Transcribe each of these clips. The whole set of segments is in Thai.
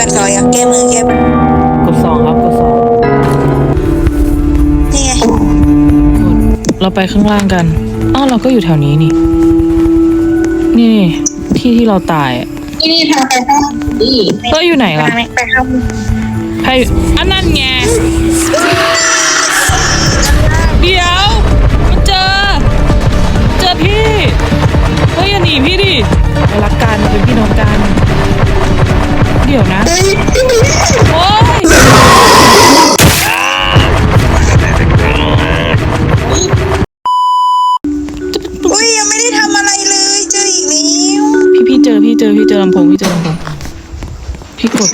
ดันซอยอะแก้มือแก้มือกดสองครับกดสองนี่ไงเราไปข้างล่างกันอ้าวเราก็อยู่แถวนี้นี่ นี่นี่ที่ที่เราตายอะนี่นี่ทางไปข้างนี่เฮ้ยอยู่ไหนล่ะไปไหมไปเข้าใครอันนั่นไงเดี๋ยว โอ้ยอุ้ยยังไม่ได้ทำอะไรเลยเจออีกแล้วพี่พี่เจอพี่เจอพี่เจอลำโพงพี่เจอลำโพงพี่กด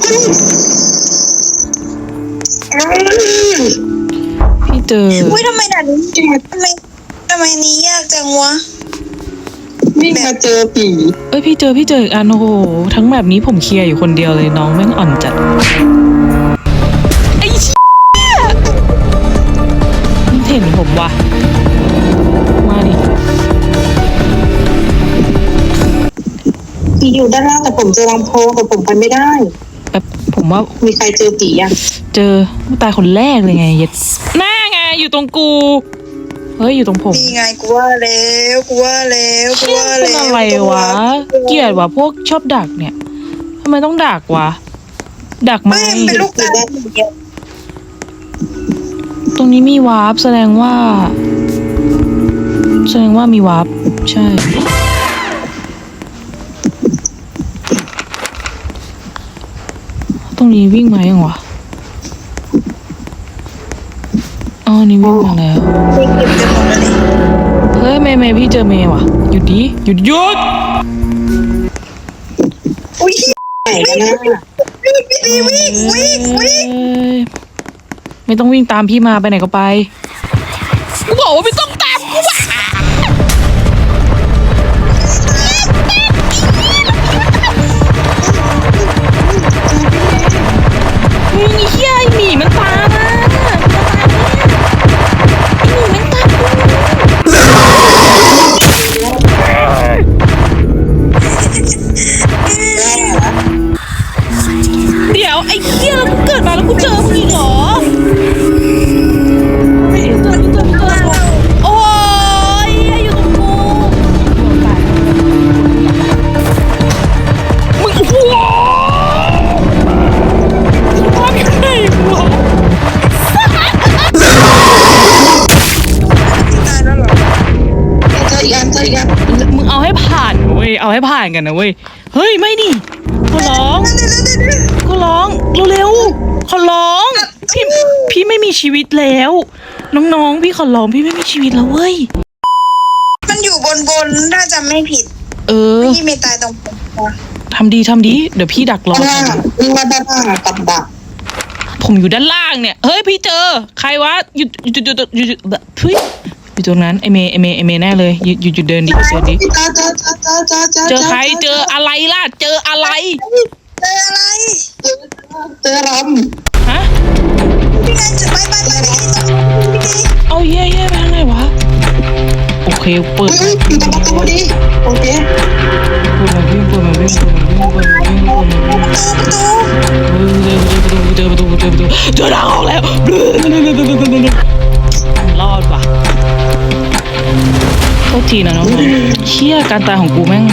พี่เจออุ้ยทำไมด่านนี้ทำไมทำไมนี้ยากจังวะ วิ่งมาเจอผีเอ้ยพี่เจอพี่เจออีกอันโอ้โหทั้งแบบนี้ผมเคลียร์อยู่คนเดียวเลยน้องแม่งอ่อนจัดไอ้เชี่ยมันเห็นผมว่ะมาดิผีอยู่ด้านล่างแต่ผมเจอลำโพงแต่ผมไปไม่ได้ แบบผมว่ามีใครเจอผีอะ เจอตายคนแรกเลยไงเย็ดหน้าไงอยู่ตรงกู เฮ้ย อยู่ตรงผมนี่ไงกูว่าแล้วกูว่าแล้วกูว่าเป็นแล้วอะไรวะ เกลียดว่ะพวกชอบดักเนี่ยทำไมต้องดักวะ ดักไหมไม่เป็นลูกตาลเดียวตรงนี้มีวาร์ปแสดงว่า แสดงว่ามีวาร์ปใช่ ตรงนี้วิ่งมายังวะ อ๋อนี่วิ่งมาแล้วเก็บจะหมดแล้วนี่เฮ้ยเมย์เมย์พี่เจอเมย์ว่ะหยุดดิหยุดหยุดอุ้ยไหนกันนะวิ่งพี่ดีวิ่งวิ่งวิ่งเอ้ยไม่ต้องวิ่งตามพี่มาไปไหนก็ไปกูบอกว่าไม่ต้องต เว้ยเอาให้ผ่านกันนะเว้ย เฮ้ยไม่ดิขอร้องเดี๋ยวเดี๋ยวเดี๋ยวเดี๋ยวขอร้องเร็วๆขอร้องพี่พี่ไม่มีชีวิตแล้ว น้องๆ พี่ขอร้องพี่ไม่มีชีวิตแล้วเว้ย มันอยู่บนบนถ้าจำไม่ผิด เออพี่เมย์ตายตรงผมวะทำดีทำดี เดี๋ยวพี่ดักรอด้านล่างวิ่งมาด้านล่างอะกับดักผมอยู่ด้านล่างเนี่ย เฮ้ยพี่เจอ ใครวะหยุดหยุดหยุดหยุดหยุด หยุดแบบเฮ้ยอยู่ตรงนั้นไอเมย์ไอเมย์ไอเมย์แน่เลยหยุดหยุดหยุดเดินดิเดินดิเจอเจอเจอเจอเจอเจอเจอใครเจออะไรล่ะ เจออะไรเจออะไรเจอเจอรฮะพี่ไงจะไปไปไปไปตรงพี่ดีเอาเย่เย่ไปทางไหนวะโอเคเปิำดเฮ้ยอยู่ตรงประตูดีโอเคเปิดมาวิ่งเปิดมาวิ่งเปิดมาวิ่งเปิดมาวิ่งเปิดมาวิ่งประตูประตูเจอประตูเจอประตูเจอประตูเจอทางออกแล้ว ทีนะน้องเชี่ยการตายของกูแม่ง